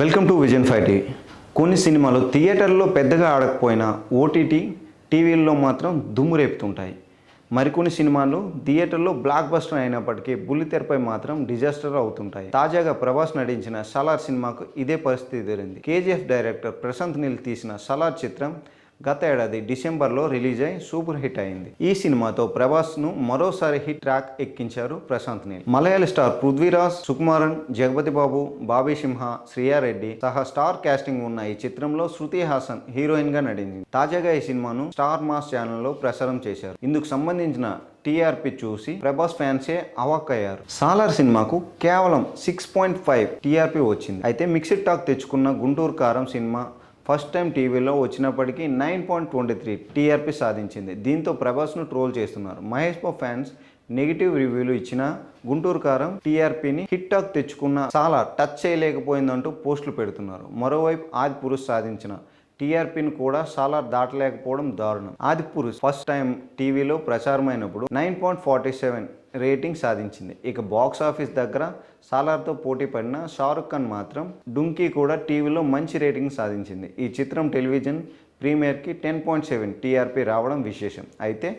Welcome to vision five కొన్ని సినిమాలు థియేటర్లో పెద్దగా ఆడకపోయినా ఓటీటీ టీవీల్లో మాత్రం దుమ్ము రేపుతుంటాయి. మరికొన్ని సినిమాలు థియేటర్లో బ్లాక్ బస్టర్ అయినప్పటికీ బుల్లితెరపై మాత్రం డిజాస్టర్ అవుతుంటాయి. తాజాగా ప్రభాస్ నటించిన సలార్ సినిమాకు ఇదే పరిస్థితి ఎదురైంది. కేజీఎఫ్ డైరెక్టర్ ప్రశాంత్ నీల్ తీసిన సలార్ చిత్రం గత ఏడాది డిసెంబర్లో రిలీజ్ అయి సూపర్ హిట్ అయింది. ఈ సినిమాతో ప్రభాస్ను మరోసారి హిట్ ట్రాక్ ఎక్కించారు ప్రశాంత్ నీల్. మలయాళ స్టార్ పృథ్వీరాజ్ సుకుమారన్ జగపతి బాబు బాబీ సింహ శ్రీయారెడ్డి సహా స్టార్ కాస్టింగ్ ఉన్న ఈ చిత్రంలో శృతి హాసన్ హీరోయిన్గా నటించింది. తాజాగా ఈ సినిమాను స్టార్ మాస్ ఛానల్లో ప్రసారం చేశారు. ఇందుకు సంబంధించిన టీఆర్పీ చూసి ప్రభాస్ ఫ్యాన్సే అవాక్కయ్యారు సాలార్ సినిమాకు కేవలం సిక్స్ పాయింట్ ఫైవ్ టీఆర్పీ వచ్చింది. అయితే మిక్స్డ్ టాక్ తెచ్చుకున్న గుంటూరు కారం సినిమా ఫస్ట్ టైం టీవీలో వచ్చినప్పటికీ nine point twenty three TRP సాధించింది. దీంతో ప్రభాస్ను ట్రోల్ చేస్తున్నారు. మహేష్ బాబు ఫ్యాన్స్ నెగిటివ్ రివ్యూలు ఇచ్చిన గుంటూరు కారం టీఆర్పీని హిట్ టాక్ తెచ్చుకున్న చాలా టచ్ చేయలేకపోయిందంటూ పోస్టులు పెడుతున్నారు. మరోవైపు ఆది పురుష్ సాధించిన టీఆర్పీని కూడా చాలా దాటలేకపోవడం దారుణం. ఆది పురుష్ ఫస్ట్ టైం టీవీలో ప్రచారమైనప్పుడు nine point forty seven rating సాధించింది. ఇక బాక్స్ ఆఫీస్ దగ్గర సాలార్తో పోటీ పడిన షారుఖ్ ఖాన్ మాత్రం డుంకీ కూడా టీవీలో మంచి రేటింగ్ సాధించింది. ఈ చిత్రం టెలివిజన్ ప్రీమియర్కి టెన్ పాయింట్ సెవెన్ టీఆర్పీ రావడం విశేషం. అయితే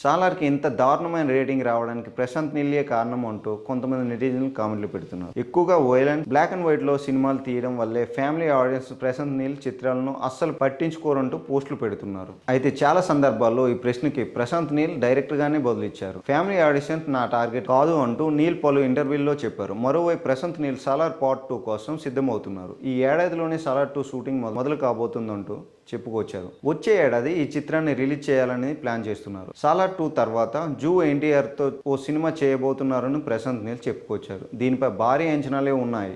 సాలార్కి ఇంత దారుణమైన రేటింగ్ రావడానికి ప్రశాంత్ నీలియే కారణం అంటూ కొంతమంది నెటిజన్లు కామెంట్లు పెడుతున్నారు. ఎక్కువగా వైలెంట్ బ్లాక్ అండ్ వైట్లో సినిమాలు తీయడం వల్లే ఫ్యామిలీ ఆడియన్స్ ప్రశాంత్ నీల్ చిత్రాలను అస్సలు పట్టించుకోరంటూ పోస్టులు పెడుతున్నారు. అయితే చాలా సందర్భాల్లో ఈ ప్రశ్నకి ప్రశాంత్ నీల్ డైరెక్ట్గానే బదులిచ్చారు. ఫ్యామిలీ ఆడిషన్స్ నా టార్గెట్ కాదు అంటూ నీల్ పలు ఇంటర్వ్యూల్లో చెప్పారు. మరోవైపు ప్రశాంత్ నీల్ సాలార్ పార్ట్ టూ కోసం సిద్ధమవుతున్నారు. ఈ ఏడాదిలోనే సాలార్ టూ షూటింగ్ మొదలు కాబోతుందంటూ చెప్పుకొచ్చారు. వచ్చే ఏడాది ఈ చిత్రాన్ని రిలీజ్ చేయాలని ప్లాన్ చేస్తున్నారు. సాలార్ టూ తర్వాత జూ ఎన్టీఆర్తో ఓ సినిమా చేయబోతున్నారని ప్రశాంత్ నీల్ చెప్పుకొచ్చారు. దీనిపై భారీ అంచనాలే ఉన్నాయి.